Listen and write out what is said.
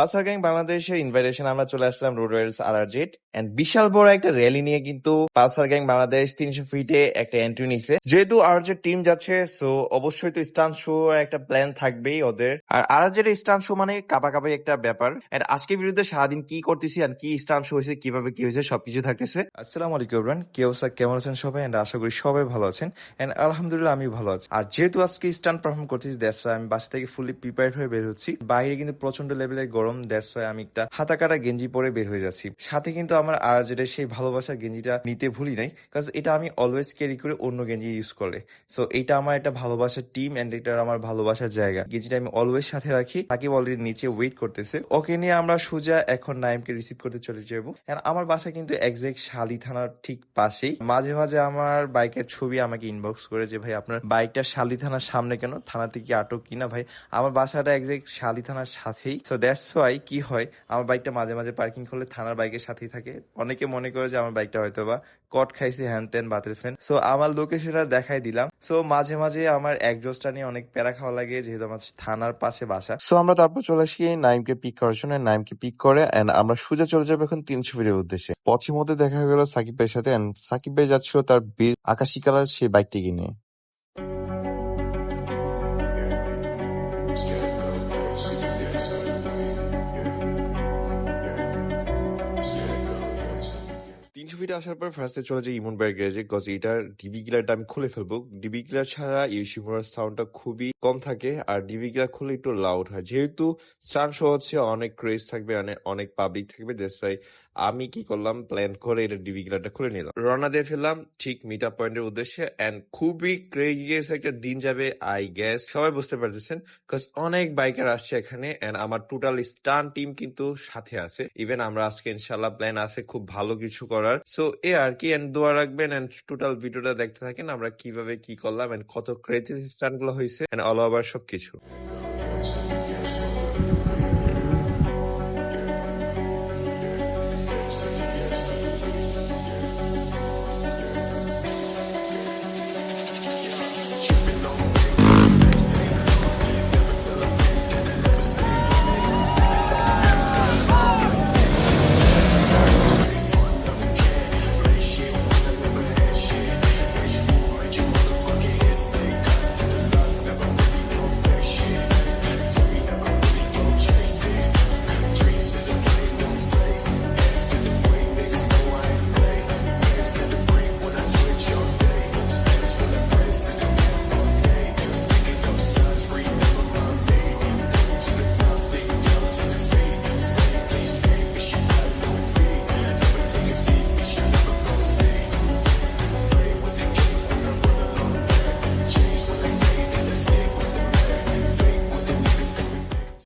Pulsar gang বাংলাদেশের invitation আমরা চলে আসলাম এন্ড বিশাল বড় একটা র্যালি নিয়ে কিন্তু পালসার গ্যাং বাংলাদেশ তিনশো ফিটে একটা এন্ট্রি নিছে। যেহেতু টিম যাচ্ছে সো অবশ্যই তো স্টান শো একটা প্ল্যান থাকবেই ওদের। আর স্টান শো মানে একটা ব্যাপার। এন্ড আজকে বিরুদ্ধে সারাদিন কি করতেছি আর কি স্টান শো হয়েছে, কীভাবে কি হয়েছে, সবকিছু থাকতেছে। আসসালামু আলাইকুম এভরিওয়ান কি অবস্থা, কেমন আছেন সবাই? এন্ড আশা করি সবাই ভালো আছেন। এন্ড আলহামদুলিল্লাহ আমি ভালো আছি। আর যেহেতু আজকে স্টান পারফর্ম করতেছি দ্যাটস আমি বাসা থেকে ফুলি প্রিপেয়ার হয়ে বের হচ্ছি। বাইরে কিন্তু প্রচণ্ড লেভেলের গরম দ্যাটস আমি একটা হাতা কাটা গেঞ্জি পরে বের হয়ে যাচ্ছি। সাথে কিন্তু আমার আর যেটা সেই ভালোবাসার গেঞ্জিটা নিতে ভুলি নাই কাজ এটা আমি অলওয়েজ ক্যারি করে অন্য গেঞ্জি ইউজ করে। সো এটা আমার একটা ভালোবাসার টিম এন্ড এটা আমার ভালোবাসার জায়গা। গেঞ্জিটা আমি অলওয়েজ সাথে রাখি। সাকিব অলরেডি নিচে ওয়েট করতেছে। ওকে নিয়ে আমরা সোজা এখন নাইমকে রিসিভ করতে চলে যাব। এন্ড আমার বাসা কিন্তু একজ্যাক্ট শালি থানার ঠিক পাশেই। মাঝে মাঝে আমার বাইকের ছবি আমাকে ইনবক্স করে যে, ভাই, আপনার বাইকটা শালি থানার সামনে কেন? থানাতে কি আটক কিনা ভাই? আমার বাসাটা একজ্যাক্ট শালি থানার সাথেই। সো দ্যাটস ওয়াই কি হয়, আমার বাইকটা মাঝে মাঝে পার্কিং করলে থানার বাইকের সাথেই থাকে। অনেকে মনে করে যে আমার বাইকটা হয়তো বা কট খাইছে হ্যান ত্যান বাতের ফ্যান সো আমার লোকেশনটা দেখাই দিলাম। সো মাঝে মাঝে আমার একজোসটা নিয়ে অনেক প্যারা খাওয়া লাগে, যেহেতু আমার থানার পাশে বাসা। সো আমরা তারপর চলে আসি নাইমকে পিক করার জন্য। নাইমকে পিক করে এন্ড আমরা সোজা চলে যাব এখন তিনশো ফিটের উদ্দেশ্যে। পথের মধ্যে দেখা হয়ে গেল সাকিব ভাইয়ের সাথে এন্ড সাকিব ভাই যাচ্ছিল তার বেশ আকাশি কালার সেই বাইকটি নিয়ে তিনশো আসার পর ফার্স্টে চলে যাই ইমন বাইর গ্যারেজে কজ এটার ডিবি কিলারটা আমি খুলে ফেলব। ডিবি গিলার ছাড়া ইউসিমোরার সাউন্ডটা খুবই কম থাকে আর ডিবি গিলার খুলে একটু লাউড হয়। যেহেতু স্টান শো হচ্ছে অনেক ক্রেজ থাকবে অনেক অনেক পাবলিক থাকবে ওয়াই আমি কি করলাম? প্ল্যান করে এটা ডিবি গিলারটা খুলে নিলাম। রওনা দিয়ে ফেললাম, ঠিক মিট পয়েন্টের উদ্দেশ্যে এন্ড খুবই ক্রেজিয়াস একটা দিন যাবে আই গ্যাস সবাই বুঝতে পারতেছেন কজ অনেক বাইকার আসছে এখানে এন্ড আমার টোটাল স্টান টিম কিন্তু সাথে আছে। ইভেন আমরা আজকে ইনশাল্লাহ প্ল্যান আছে খুব ভালো কিছু করার। সো এ আর কি এন্ড দোয়া রাখবেন এন্ড টোটাল ভিডিওটা দেখতে থাকেন, আমরা কীভাবে কি করলাম এন্ড কত ক্রেজি স্টানগুলো হয়েছে এন্ড অল ওভার সবকিছু।